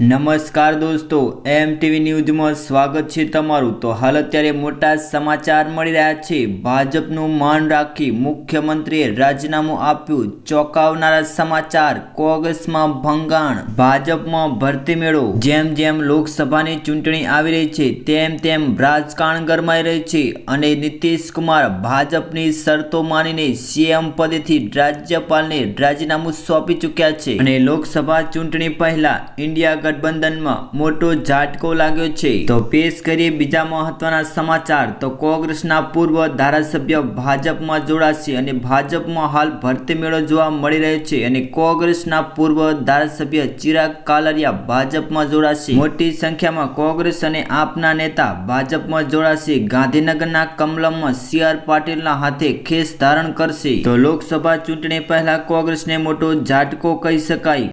નમસ્કાર દોસ્તો એમ ટીવી ન્યૂઝમાં સ્વાગત છે તમારું. તો હાલ અત્યારે મોટા સમાચાર મળી રહ્યા છે. ભાજપનું માન રાખી મુખ્યમંત્રીએ રાજીનામું આપ્યું. ચોંકાવનારા સમાચાર, કોંગ્રેસમાં ભંગાણ, ભાજપમાં ભરતી મેળો. જેમ જેમ લોકસભાની ચૂંટણી આવી રહી છે, તેમ તેમ રાજકારણ ગરમાઈ રહી છે અને નીતિશ કુમાર ભાજપની શરતો માનીને સીએમ પદેથી રાજ્યપાલને રાજીનામું સોંપી ચૂક્યા છે. અને લોકસભા ચૂંટણી પહેલા ઇન્ડિયા ગઠબંધનમાં મોટો ઝાટકો લાગ્યો છે. તો પેશ કરીએ બીજા મહત્વના સમાચાર. તો કોંગ્રેસના પૂર્વ ધારાસભ્ય ભાજપમાં જોડાશે અને ભાજપમાં હાલ ભરતી મેળો જોવા મળી રહ્યો છે અને કોંગ્રેસના પૂર્વ ધારાસભ્ય ચિરાગ કાલરિયા ભાજપમાં જોડાશે. મોટી સંખ્યામાં કોંગ્રેસ અને આપના નેતા ભાજપમાં જોડાશે. ગાંધીનગરના કમલમમાં સી આર પાટીલના હાથે ખેસ ધારણ કરશે. તો લોકસભા ચૂંટણી પહેલા કોંગ્રેસને મોટો ઝાટકો કહી શકાય.